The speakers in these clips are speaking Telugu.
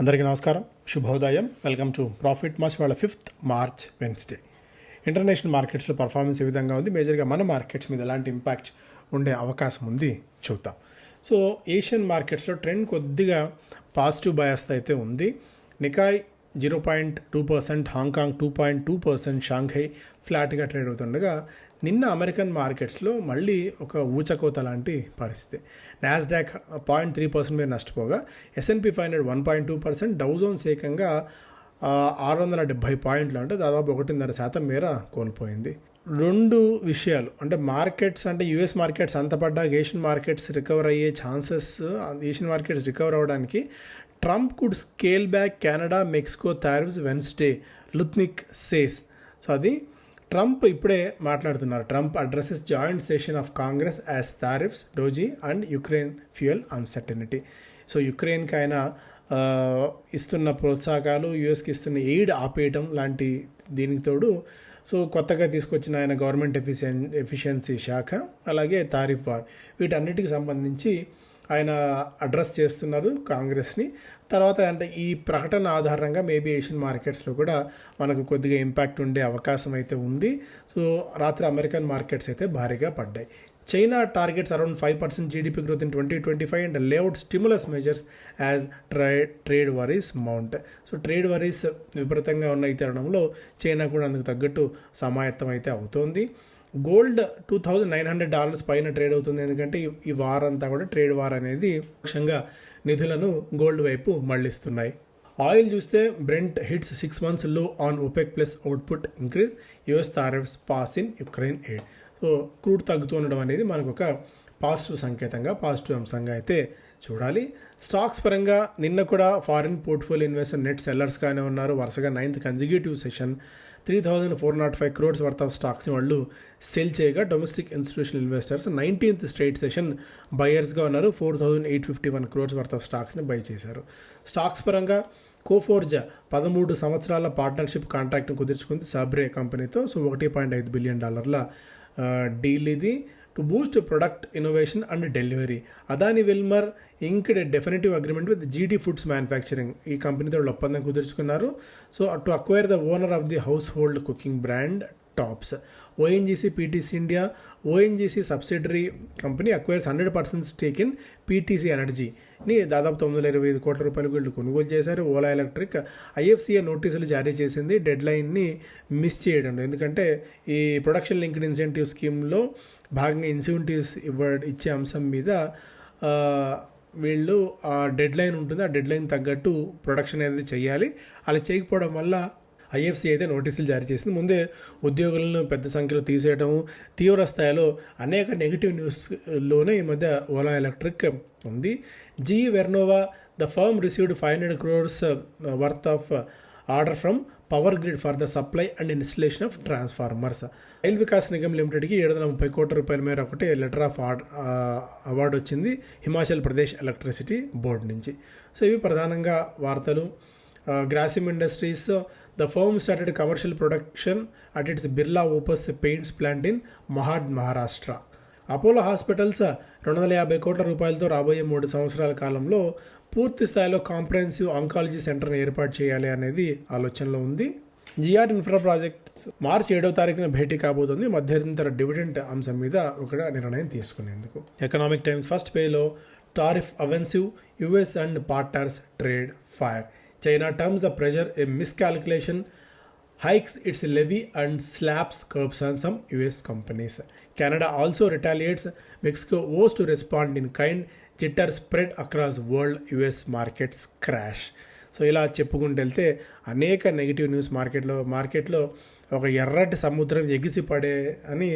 అందరికీ నమస్కారం. శుభోదయం. వెల్కమ్ టు ప్రాఫిట్ మార్చ్ వాళ్ళ ఫిఫ్త్ మార్చ్ వెన్స్డే ఇంటర్నేషనల్ మార్కెట్స్లో పర్ఫార్మెన్స్ ఏ విధంగా ఉంది? మేజర్గా మన మార్కెట్స్ మీద ఎలాంటి ఇంపాక్ట్ ఉండే అవకాశం ఉంది? చూద్దాం. సో ఏషియన్ మార్కెట్స్లో ట్రెండ్ కొద్దిగా పాజిటివ్ బయాస్ అయితే ఉంది. Nikkei zero point two percent Hong Kong two point two percent Shanghai ఫ్లాట్గా ట్రేడ్ అవుతుండగా నిన్న అమెరికన్ మార్కెట్స్లో మళ్ళీ ఒక ఊచకోత లాంటి పరిస్థితి. నాస్డాక్ పాయింట్ త్రీ పర్సెంట్ మీద నష్టపోగా S and P five hundred one point two percent Dow Jones ఏకంగా ఆరు వందల డెబ్బై పాయింట్లు అంటే దాదాపు ఒకటిన్నర శాతం మేర కోల్పోయింది. రెండు విషయాలు. అంటే మార్కెట్స్ అంటే యుఎస్ మార్కెట్స్ అంతపడ్డాక ఏషియన్ మార్కెట్స్ రికవర్ అయ్యే ఛాన్సెస్ ఏషియన్ మార్కెట్స్ రికవర్ అవ్వడానికి Trump could scale back Canada Mexico tariffs Wednesday Lutnick says so అది ట్రంప్ ఇప్పుడే మాట్లాడుతున్నారు. Trump addresses joint session of Congress as tariffs Doge and Ukraine fuel uncertainty so యుక్రెయిన్కి ఆయన ఇస్తున్న ప్రోత్సాహకాలు యుఎస్కి ఇస్తున్న ఎయిడ్ ఆపేయటం లాంటి దీనికి తోడు సో కొత్తగా తీసుకొచ్చిన ఆయన గవర్నమెంట్ ఎఫిషియన్ ఎఫిషియన్సీ శాఖ అలాగే తారిఫ్ వార్ వీటన్నిటికి సంబంధించి ఆయన అడ్రస్ చేస్తున్నారు కాంగ్రెస్ని. తర్వాత అంటే ఈ ప్రకటన ఆధారంగా మేబీ ఏషియన్ మార్కెట్స్లో కూడా మనకు కొద్దిగా ఇంపాక్ట్ ఉండే అవకాశం అయితే ఉంది. సో రాత్రి అమెరికన్ మార్కెట్స్ అయితే భారీగా పడ్డాయి. China targets around five percent GDP growth in twenty twenty five and layout stimulus measures as trade trade worries mount so trade worries విపరీతంగా ఉన్న ఈ తరుణంలో చైనా కూడా అందుకు తగ్గట్టు సమాయత్తం అయితే అవుతోంది. Gold two thousand nine hundred dollars పైన ట్రేడ్ అవుతుంది. ఎందుకంటే ఈ- వార్ అంతా కూడా ట్రేడ్ వార్ అనేది ముఖ్యంగా నిధులను గోల్డ్ వైపు మళ్ళిస్తున్నాయి ఆయిల్ చూస్తే బ్రెంట్ హిట్స్ సిక్స్ మంత్స్లో on OPEC plus output increase US tariffs pause in Ukraine aid so crude తగ్గుతూ ఉండడం అనేది మనకు ఒక పాజిటివ్ సంకేతంగా పాజిటివ్ అంశంగా అయితే చూడాలి. స్టాక్స్ పరంగా నిన్న కూడా ఫారిన్ పోర్ట్ఫోలియో ఇన్వెస్టర్ నెట్ సెల్లర్స్గానే ఉన్నారు. వరుసగా ninth consecutive session three thousand four nought five crores worth of స్టాక్స్ని వాళ్ళు సెల్ చేయగా domestic institutional investors nineteenth straight session బయర్స్గా ఉన్నారు. Four thousand eight fifty one crores worth of స్టాక్స్ని buy చేశారు. స్టాక్స్ పరంగా కోఫోర్జా పదమూడు సంవత్సరాల పార్ట్నర్షిప్ కాంట్రాక్ట్ని కుదుర్చుకుంది సాబ్రే కంపెనీతో సో ఒకటి పాయింట్ ఐదు బిలియన్ డాలర్ల డీల్ ఇది. To boost product innovation and delivery Adani Wilmar inked definitive agreement with GD foods manufacturing ఈ కంపెనీతో వాళ్ళు ఒప్పందం కుదుర్చుకున్నారు. So to acquire the owner of the household cooking brand Tops ONGC PTC India ONGC subsidiary company acquires hundred percent stake in PTC ఎనర్జీని దాదాపు తొమ్మిది వందల ఇరవై ఐదు కోట్ల రూపాయలకు వీళ్ళు కొనుగోలు చేశారు. ఓలా ఎలక్ట్రిక్ ఐఎఫ్సీఏ నోటీసులు జారీ చేసింది. డెడ్ లైన్ని మిస్ చేయడం ఎందుకంటే ఈ ప్రొడక్షన్ లింక్డ్ ఇన్సెంటివ్ స్కీమ్లో భాగంగా ఇన్సెంటివ్స్ ఇవ్వ ఇచ్చే అంశం మీద వీళ్ళు ఆ డెడ్ లైన్ ఉంటుంది. ఆ డెడ్ లైన్ తగ్గట్టు ప్రొడక్షన్ అనేది చేయాలి. అలా చేయకపోవడం వల్ల ఐఎఫ్సి అయితే నోటీసులు జారీ చేసింది. ముందే ఉద్యోగులను పెద్ద సంఖ్యలో తీసేయడం తీవ్ర స్థాయిలో అనేక నెగిటివ్ న్యూస్లోనే ఈ మధ్య ఓలా ఎలక్ట్రిక్ ఉంది. GE Vernova the firm received five hundred crores worth of order from power grid for the supply and installation of transformers. Rail Vikas Nigam లిమిటెడ్కి ఏడు వందల ముప్పై కోట్ల రూపాయల మేర ఒకటి లెటర్ ఆఫ్ ఆర్డర్ అవార్డు వచ్చింది హిమాచల్ ప్రదేశ్ ఎలక్ట్రిసిటీ బోర్డు నుంచి. సో ఇవి ప్రధానంగా వార్తలు. Grasim industries the firm started commercial production at its Birla Opus paints plant in Mahad Maharashtra. Apollo hospitals రెండు వందల యాభై కోట్ల రూపాయలతో రాబోయే మూడు సంవత్సరాల కాలంలో పూర్తి స్థాయిలో కాంప్రహెన్సివ్ ఆంకాలజీ సెంటర్ను ఏర్పాటు చేయాలి అనేది ఆలోచనలో ఉంది. జిఆర్ ఇన్ఫ్రా ప్రాజెక్ట్స్ మార్చి ఏడవ తారీఖున భేటీ కాబోతుంది. మధ్యంతర డివిడెంట్ అంశం మీద ఒక నిర్ణయం తీసుకునేందుకు. ఎకనామిక్ టైమ్స్ ఫస్ట్ పేలో tariff offensive US and partners trade fire. China terms of pressure a miscalculation hikes its levy and slaps curbs and some US companies. Canada also retaliates Mexico vows to respond in kind jitter spread across world US markets crash. So ఇలా చెప్పుకుంటూ వెళ్తే అనేక నెగిటివ్ న్యూస్ మార్కెట్లో మార్కెట్లో ఒక ఎర్రటి సముద్రం ఎగిసి పడే అని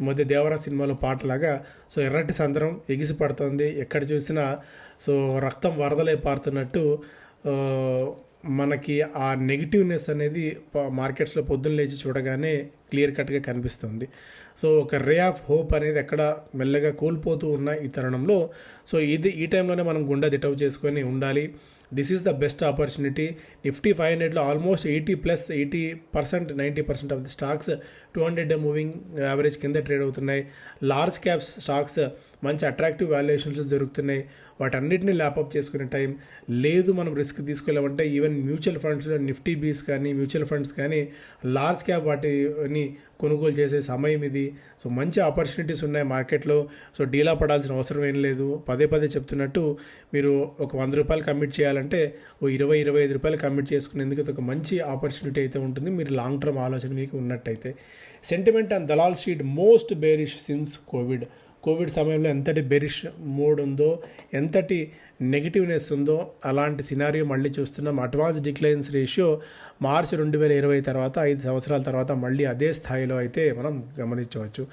ఈ మధ్య దేవరా సినిమాలో పాటలాగా సో ఎర్రటి సముద్రం ఎగిసిపడుతుంది ఎక్కడ చూసినా సో రక్తం వరదలై పారుతున్నట్టు మనకి ఆ నెగిటివ్నెస్ అనేది మార్కెట్స్లో పొద్దున్న లేచి చూడగానే క్లియర్ కట్గా కనిపిస్తుంది. సో ఒక రే ఆఫ్ హోప్ అనేది ఎక్కడ మెల్లగా కోల్పోతూ ఉన్న ఈ తరుణంలో సో ఇది ఈ టైంలోనే మనం గుండె దిటవ్ చేసుకొని ఉండాలి. This is the best opportunity Nifty five హండ్రెడ్లో almost eighty plus eighty percent ninety percent of the stocks two hundred moving average కింద ట్రేడ్ అవుతున్నాయి. లార్జ్ క్యాప్స్ స్టాక్స్ మంచి అట్రాక్టివ్ వాల్యుయేషన్స్ దొరుకుతున్నాయి. వాటన్నిటిని ల్యాప్అప్ చేసుకునే టైం లేదు మనం రిస్క్ తీసుకెళ్ళామంటే ఈవెన్ మ్యూచువల్ ఫండ్స్లో నిఫ్టీ బీస్ కానీ మ్యూచువల్ ఫండ్స్ కానీ లార్జ్ క్యాప్ వాటిని కొనుగోలు చేసే సమయం ఇది. సో మంచి ఆపర్చునిటీస్ ఉన్నాయి మార్కెట్లో సో డీలా పడాల్సిన అవసరం ఏం లేదు. పదే పదే చెప్తున్నట్టు మీరు ఒక వంద రూపాయలు కమిట్ చేయాలంటే ఓ ఇరవై ఇరవై ఐదు రూపాయలు కమిట్ చేసుకునేందుకు ఒక మంచి ఆపర్చునిటీ అయితే ఉంటుంది. మీరు లాంగ్ టర్మ్ ఆలోచన మీకు ఉన్నట్టయితే. Sentiment and Dalal street most bearish since Covid Covid సమయంలో ఎంతటి బెరిష్ మూడ్ ఉందో ఎంతటి నెగిటివ్నెస్ ఉందో అలాంటి సినారియో మళ్ళీ చూస్తున్నాం. అడ్వాన్స్ డిక్లైన్స్ రేషియో మార్చి రెండు వేల ఇరవై తర్వాత ఐదు సంవత్సరాల తర్వాత మళ్ళీ అదే స్థాయిలో అయితే మనం గమనించవచ్చు.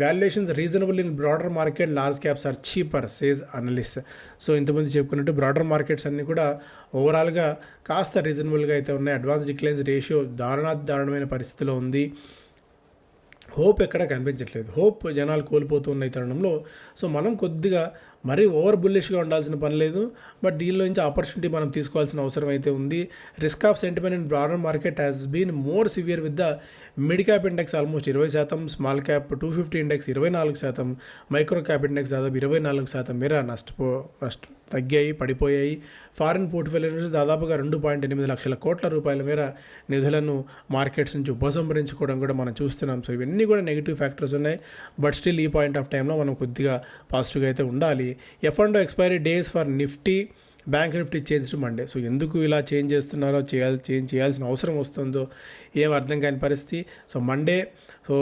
Valuations reasonable in broader market large caps are cheaper says analyst. So ఇంతమంది చెప్పుకున్నట్టు బ్రాడర్ మార్కెట్స్ అన్నీ కూడా ఓవరాల్గా కాస్త రీజనబుల్గా అయితే ఉన్నాయి. అడ్వాన్స్ డిక్లైన్స్ రేషియో దారుణాతి దారుణమైన పరిస్థితిలో ఉంది. హోప్ ఎక్కడ కనిపించట్లేదు. హోప్ జనాలు కోల్పోతున్న ఈ తరుణంలో సో మనం కొద్దిగా మరీ ఓవర్ బుల్లిష్గా ఉండాల్సిన పని లేదు బట్ దీనిలో నుంచి ఆపర్చునిటీ మనం తీసుకోవాల్సిన అవసరం అయితే ఉంది. Risk off sentiment in broader market has been more severe with the mid cap index almost ఇరవై శాతం small cap two fifty index ఇరవై నాలుగు శాతం మైక్రో క్యాప్ ఇండెక్స్ దాదాపు ఇరవై నాలుగు శాతం మేర నష్టపో నష్ట తగ్గాయి పడిపోయాయి. ఫారిన్ పోర్ట్ఫోలియో నుంచి దాదాపుగా రెండు పాయింట్ ఎనిమిది లక్షల కోట్ల రూపాయల మేర నిధులను మార్కెట్స్ నుంచి ఉపసంహరించుకోవడం కూడా మనం చూస్తున్నాం. సో ఇవన్నీ కూడా నెగిటివ్ ఫ్యాక్టర్స్ ఉన్నాయి. బట్ స్టిల్ ఈ పాయింట్ ఆఫ్ టైంలో మనం కొద్దిగా పాజిటివ్గా అయితే ఉండాలి. F and expiry days for Nifty bank Nifty change to Monday. So ఎందుకు ఇలా చేంజ్ చేస్తున్నారో చేయాలి చేంజ్ చేయాల్సిన అవసరం వస్తుందో ఏం అర్థం కాని పరిస్థితి. సో మండే సో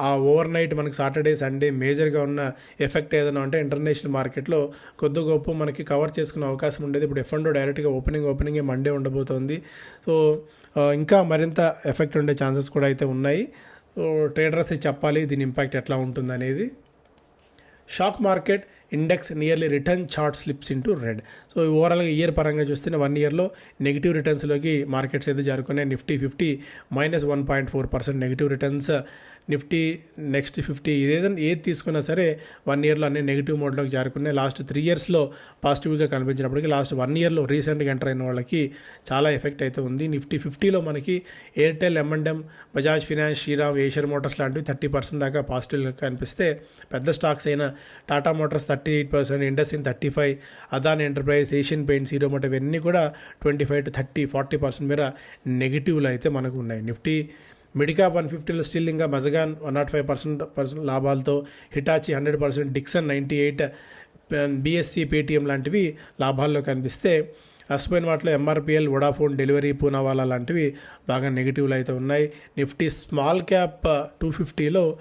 ఆ ఓవర్ నైట్ మనకి సాటర్డే సండే మేజర్గా ఉన్న ఎఫెక్ట్ ఏదైనా అంటే ఇంటర్నేషనల్ మార్కెట్లో కొద్ది గొప్ప మనకి కవర్ చేసుకునే అవకాశం ఉండేది. ఇప్పుడు ఎఫ్ఎండో డైరెక్ట్గా ఓపెనింగ్ ఓపెనింగ్ మండే ఉండబోతోంది. సో ఇంకా మరింత ఎఫెక్ట్ ఉండే ఛాన్సెస్ కూడా అయితే ఉన్నాయి. సో ట్రేడర్స్ చెప్పాలి దీని ఇంపాక్ట్ ఎట్లా ఉంటుంది అనేది stock market index nearly return chart slips into red so ఓవరాల్గా ఇయర్ పరంగా చూస్తే వన్ ఇయర్లో నెగిటివ్ రిటర్న్స్లోకి మార్కెట్స్ అయితే జారుకున్నాయి. Nifty fifty minus one point four percent negative returns Nifty next fifty ఏదైనా ఏది తీసుకున్నా సరే వన్ ఇయర్లో అన్ని నెగిటివ్ మోడ్లోకి జారుకున్నాయి. లాస్ట్ త్రీ ఇయర్స్లో పాజిటివ్గా కనిపించినప్పటికీ లాస్ట్ వన్ ఇయర్లో రీసెంట్గా ఎంటర్ అయిన వాళ్ళకి చాలా ఎఫెక్ట్ అయితే ఉంది. నిఫ్టీ ఫిఫ్టీలో మనకి Airtel M and M Bajaj finance Shriram Eicher motors లాంటివి థర్టీ పర్సెంట్ దాకా పాజిటివ్గా కనిపిస్తే పెద్ద స్టాక్స్ అయిన Tata motors thirty thirty eight percent IndusInd thirty five Adani enterprise Asian paints Hero motor ఇవన్నీ కూడా twenty five to thirty forty percent మేర నెగిటివ్లు అయితే మనకు ఉన్నాయి. నిఫ్టీ మిడికా వన్ ఫిఫ్టీలో స్టిల్ ఇంకా Mazagon one naught five percent percent లాభాలతో Hitachi hundred percent Dixon ninety eight BSE Paytm లాంటివి లాభాల్లో కనిపిస్తే అస్పోయిన వాటిలో ఎంఆర్పిఎల్ వొడాఫోన్ డెలివరీ పూనావాలా లాంటివి బాగా నెగిటివ్లు అయితే ఉన్నాయి. నిఫ్టీ స్మాల్ క్యాప్ టూ ఫిఫ్టీలో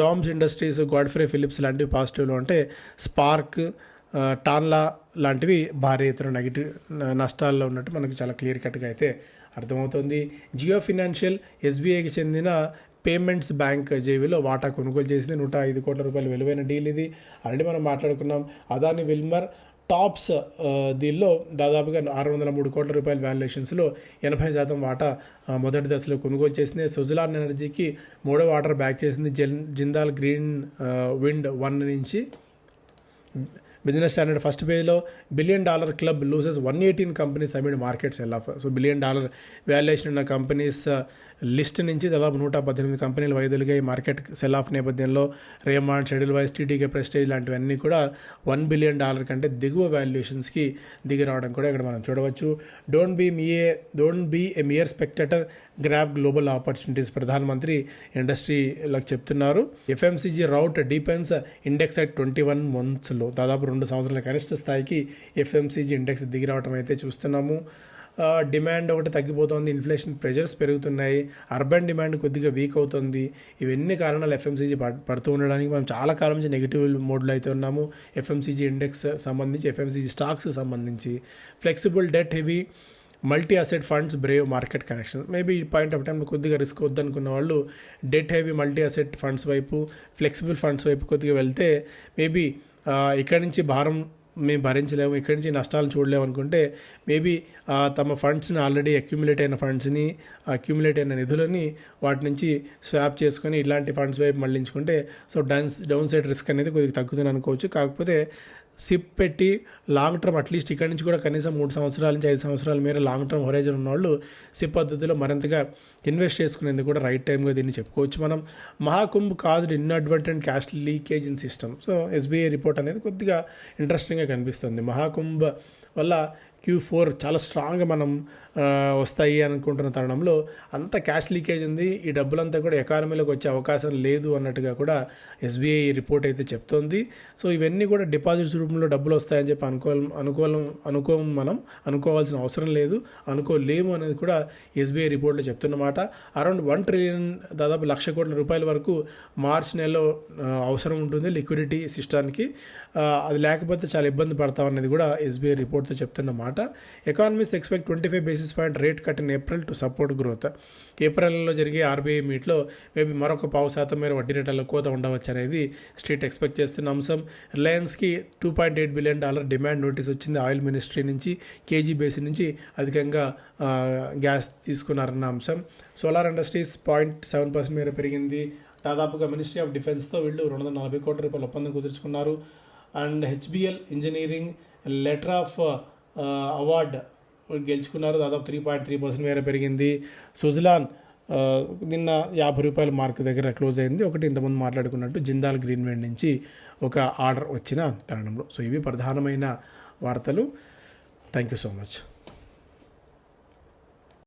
డామ్స్ ఇండస్ట్రీస్ గాడ్ఫ్రే ఫిలిప్స్ లాంటివి పాజిటివ్లో ఉంటే స్పార్క్ టాన్లా లాంటివి భారీ ఎత్తున నెగిటివ్ నష్టాల్లో ఉన్నట్టు మనకు చాలా క్లియర్ కట్గా అయితే అర్థమవుతుంది. జియో ఫినాన్షియల్ ఎస్బీఐకి చెందిన పేమెంట్స్ బ్యాంక్ జేబీలో వాటా కొనుగోలు చేసింది నూట ఐదు కోట్ల రూపాయల విలువైన డీల్ ఇది. ఆల్రెడీ మనం మాట్లాడుకున్నాం అదాని విల్మర్ టాప్స్ దీనిలో దాదాపుగా ఆరు వందల మూడు కోట్ల రూపాయల వాల్యుయేషన్స్లో ఎనభై శాతం వాటా మొదటి దశలో కొనుగోలు చేసింది. సుజలాన్ ఎనర్జీకి మూడో వాటర్ బ్యాక్ చేసింది జిన్ జిందాల్ గ్రీన్ విండ్ వన్ నుంచి. బిజినెస్ స్టాండర్డ్ ఫస్ట్ పేజ్లో billion dollar club loses one eighteen companies amid markets sell off. So billion dollar valuation ఉన్న కంపెనీస్ లిస్ట్ నుంచి దాదాపు నూట పద్దెనిమిది కంపెనీలు వైదొలిగాయి. మార్కెట్ సెల్ ఆఫ్ నేపథ్యంలో రేమాండ్ షెడ్యూల్ వైస్ టీటీకే ప్రెస్టేజ్ లాంటివన్నీ కూడా వన్ బిలియన్ డాలర్ కంటే దిగువ వాల్యుయేషన్స్కి దిగి రావడం కూడా ఇక్కడ మనం చూడవచ్చు. Don't be మీఏ don't be a mere spectator. Grab global opportunities ప్రధానమంత్రి ఇండస్ట్రీలకు చెప్తున్నారు. FMCG rout defence index at twenty one మంత్స్లో దాదాపు రెండు సంవత్సరాల కనిష్ట స్థాయికి ఎఫ్ఎంసీజీ ఇండెక్స్ దిగి రావడం అయితే చూస్తున్నాము. డిమాండ్ ఒకటి తగ్గిపోతుంది ఇన్ఫ్లేషన్ ప్రెజర్స్ పెరుగుతున్నాయి అర్బన్ డిమాండ్ కొద్దిగా వీక్ అవుతుంది. ఇవన్నీ కారణాలు ఎఫ్ఎంసీజీ పడుతూ ఉండడానికి మనం చాలా కాలం నుంచి నెగిటివ్ మోడ్లో అయితే ఉన్నాము. ఎఫ్ఎంసీజీ ఇండెక్స్ సంబంధించి ఎఫ్ఎంసీజీ స్టాక్స్ సంబంధించి. Flexible debt heavy multi asset funds brave market connection maybe ఈ పాయింట్ ఆఫ్ టైంలో కొద్దిగా రిస్క్ వద్దనుకున్న వాళ్ళు debt heavy multi asset funds వైపు ఫ్లెక్సిబుల్ ఫండ్స్ వైపు కొద్దిగా వెళ్తే మేబీ ఇక్కడి నుంచి భారం మేము భరించలేము ఇక్కడి నుంచి నష్టాలు చూడలేము అనుకుంటే మేబీ తమ ఫండ్స్ని ఆల్రెడీ అక్యుములేట్ అయిన ఫండ్స్ని అక్యుములేట్ అయిన నిధులని వాటి నుంచి స్వాప్ చేసుకొని ఇలాంటి ఫండ్స్ వైపు మళ్ళించుకుంటే so down downside risk అనేది కొద్దిగా తగ్గుతుంది అనుకోవచ్చు. కాకపోతే సిప్ పెట్టి లాంగ్ టర్మ్ అట్లీస్ట్ ఇక్కడి నుంచి కూడా కనీసం మూడు సంవత్సరాల నుంచి ఐదు సంవత్సరాల మేర లాంగ్ టర్మ్ హొరైజన్ ఉన్నవాళ్ళు సిప్ పద్ధతిలో మరింతగా ఇన్వెస్ట్ చేసుకునేందుకు కూడా రైట్ టైంగా దీన్ని చెప్పుకోవచ్చు. మనం Mahakumbh caused inadvertent cash leakage in system. So SBI report అనేది కొద్దిగా ఇంట్రెస్టింగ్గా కనిపిస్తుంది. మహాకుంభ్ వల్ల క్యూ ఫోర్ చాలా స్ట్రాంగ్గా మనం వస్తాయి అనుకుంటున్న తరుణంలో అంత క్యాష్ లీకేజ్ ఉంది. ఈ డబ్బులంతా కూడా ఎకానమీలోకి వచ్చే అవకాశం లేదు అన్నట్టుగా కూడా ఎస్బీఐ రిపోర్ట్ అయితే చెప్తోంది. సో ఇవన్నీ కూడా డిపాజిట్స్ రూపంలో డబ్బులు వస్తాయని చెప్పి అనుకోవాలి అనుకోలం అనుకోం మనం అనుకోవాల్సిన అవసరం లేదు. అనుకోలేము అనేది కూడా ఎస్బీఐ రిపోర్ట్లో చెప్తున్నమాట. అరౌండ్ వన్ ట్రిలియన్ దాదాపు లక్ష కోట్ల రూపాయల వరకు మార్చ్ నెలలో అవసరం ఉంటుంది లిక్విడిటీ సిస్టానికి. అది లేకపోతే చాలా ఇబ్బంది పడతాం కూడా ఎస్బీఐ రిపోర్ట్తో చెప్తున్న మాట. Economies expect twenty five basis point rate cut in April to support growth ఏప్రిల్లో జరిగే ఆర్బీఐ మీట్లో మేబీ మరొక పావు శాతం మేర వడ్డీ రేట్లలో కోత ఉండవచ్చు అనేది స్ట్రీట్ ఎక్స్పెక్ట్ చేస్తున్న అంశం. రిలయన్స్కి two point eight billion dollar demand notice వచ్చింది ఆయిల్ మినిస్ట్రీ నుంచి కేజీ బేసిన్ నుంచి అధికంగా గ్యాస్ తీసుకున్నారన్న అంశం. Solar industries point seven percent మేర పెరిగింది. దాదాపుగా మినిస్ట్రీ ఆఫ్ డిఫెన్స్తో వీళ్ళు రెండు వందల నలభై కోట్ల రూపాయల ఒప్పందం కుదుర్చుకున్నారు. And HBL engineering letter of award గెలుచుకున్నారు. దాదాపు త్రీ పాయింట్ త్రీ పర్సెంట్ మేర పెరిగింది. సుజలాన్ నిన్న యాభై రూపాయల మార్క్ దగ్గర క్లోజ్ అయింది. ఒకటి ఇంతకుముందు మాట్లాడుకున్నట్టు జిందాల్ గ్రీన్వేడ్ నుంచి ఒక ఆర్డర్ వచ్చిన తరుణంలో. సో ఇవి ప్రధానమైన వార్తలు. Thank you so much.